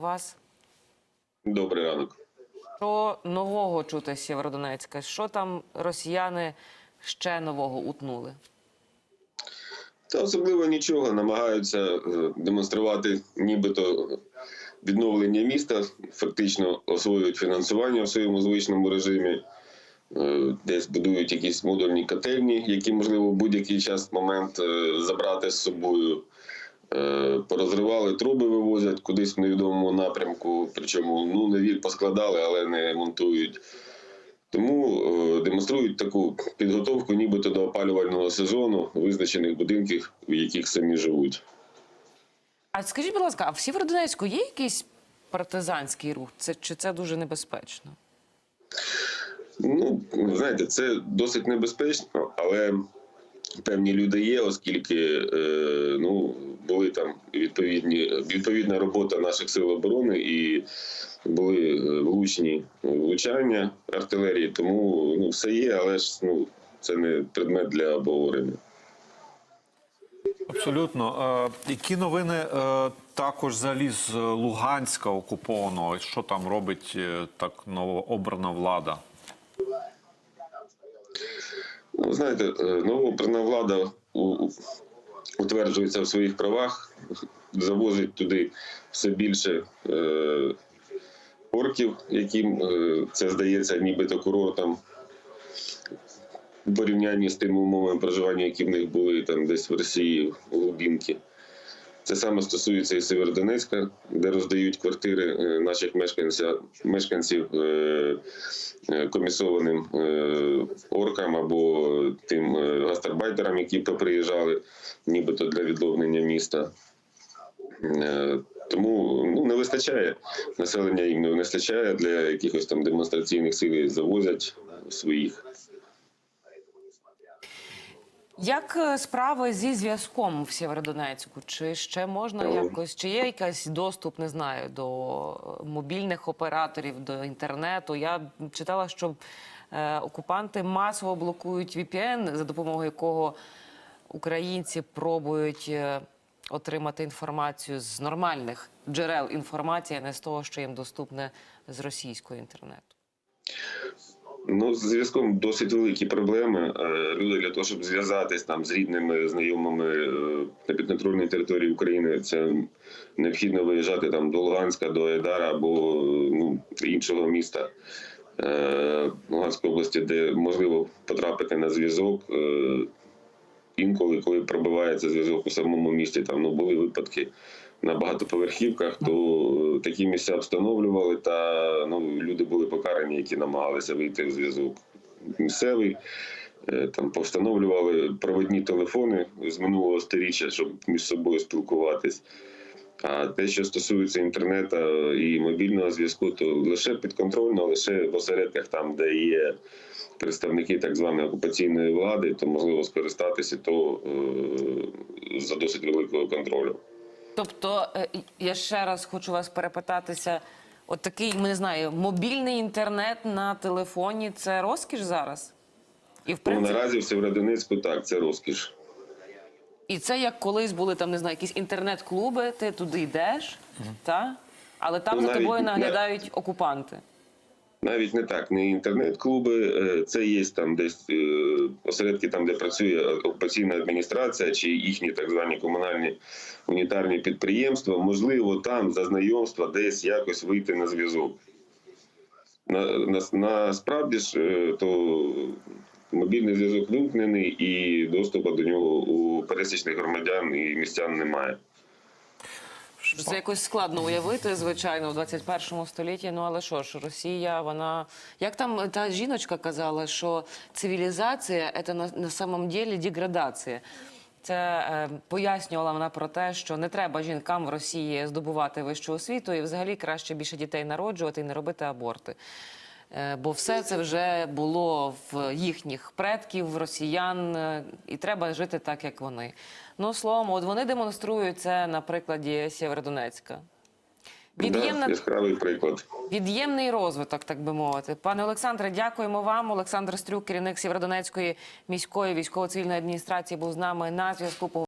вас. Добрий ранок. Що нового чути з? Що там росіяни ще нового утнули? Та особливо нічого намагаються е, демонструвати, нібито відновлення міста, фактично освоюють фінансування в своєму звичному режимі, Е, десь будують якісь модульні котельні, які можливо в будь-який час момент е, забрати з собою. Е, Порозривали труби, вивозять кудись в невідомому напрямку. Причому ну невір поскладали, але не монтують. Тому е, демонструють таку підготовку, нібито до опалювального сезону визначених будинків, в яких самі живуть. А скажіть, будь ласка, а в Сєвєродонецьку є якийсь партизанський рух? Це чи це дуже небезпечно? Ну, знаєте, це досить небезпечно, але певні люди є, оскільки е, ну, були там відповідні відповідна робота наших сил оборони і були е, влучні влучання артилерії. Тому ну, все є, але ж ну, це не предмет для обговорення. Абсолютно. Е, які новини е, також взагалі з Луганська окупованого? Що там робить так новообрана влада? Ну, знаєте, новообрана влада утверджується в своїх правах, завозить туди все більше е, орків, яким е, це здається нібито курортом в порівнянні з тими умовами проживання, які в них були там десь в Росії, у глубинки. Це саме стосується і Северодонецька, де роздають квартири е, наших мешканців, комісованим оркам або тим гастарбайтерам, які поприїжджали, нібито для відновлення міста. Е, Тому ну, не вистачає населення їм не вистачає для якихось там демонстраційних сил завозять своїх. Як е, справи зі зв'язком в Сєвєродонецьку? Чи ще можна Е, якось, чи є якийсь доступ, не знаю, до мобільних операторів, до інтернету? Я читала, що окупанти масово блокують VPN, за допомогою якого українці пробують е, отримати інформацію з нормальних джерел інформації, а не з того, що їм доступне з російського інтернету. Ну, з зв'язком досить великі проблеми. Е, Люди для того, щоб зв'язатись там з рідними, знайомими е, на підконтрольній території України, це необхідно виїжджати там до Луганська, до Айдара або ну, іншого міста е, Луганської області, де можливо потрапити на зв'язок. Е, Інколи, коли пробивається зв'язок у самому місті, там ну були випадки на багатоповерхівках, то е, такі місця встановлювали, та ну люди були покарані, які намагалися вийти в зв'язок місцевий. Е, Там повстановлювали проводні телефони з минулого сторіччя, щоб між собою спілкуватись. А те, що стосується інтернету і мобільного зв'язку, то лише підконтрольно, лише в осередках, там, де є представники так званої окупаційної влади, то можливо скористатися то е, за досить великого контролю. Тобто, е, я ще раз хочу вас перепитатися: от такий, ми не знаю, мобільний інтернет на телефоні це розкіш зараз? І в Тому принципі, наразі в Сєвєродонецьку так, це розкіш. І це як колись були там, не знаю, якісь інтернет-клуби, ти туди йдеш, та? але там Ну, за тобою не- наглядають окупанти. Навіть не так, не інтернет-клуби, е, це є там десь е, осередки, там де працює окупаційна адміністрація чи їхні так звані комунальні унітарні підприємства. Можливо, там за знайомства десь якось вийти на зв'язок. На, на, насправді ж е, то мобільний зв'язок вимкнений і доступу до нього у пересічних громадян і містян немає. Це якось складно уявити, звичайно, в 21 столітті. Ну але що ж, Росія, вона як там та жіночка казала, що цивілізація це на, на самом ділі деградація. Це е, пояснювала вона про те, що не треба жінкам в Росії здобувати вищу освіту, і взагалі краще більше дітей народжувати і не робити аборти. Е, Бо все це вже було в їхніх предків, росіян, е, і треба жити так, як вони. Ну, словом, от вони демонструють це на прикладі Сєвєродонецька. Від'ємна, яскравий приклад. від'ємний розвиток, так би мовити. Пане Олександре, дякуємо вам. Олександр Стрюк, керівник Сєвєродонецької міської військово-цивільної адміністрації, був з нами на зв'язку.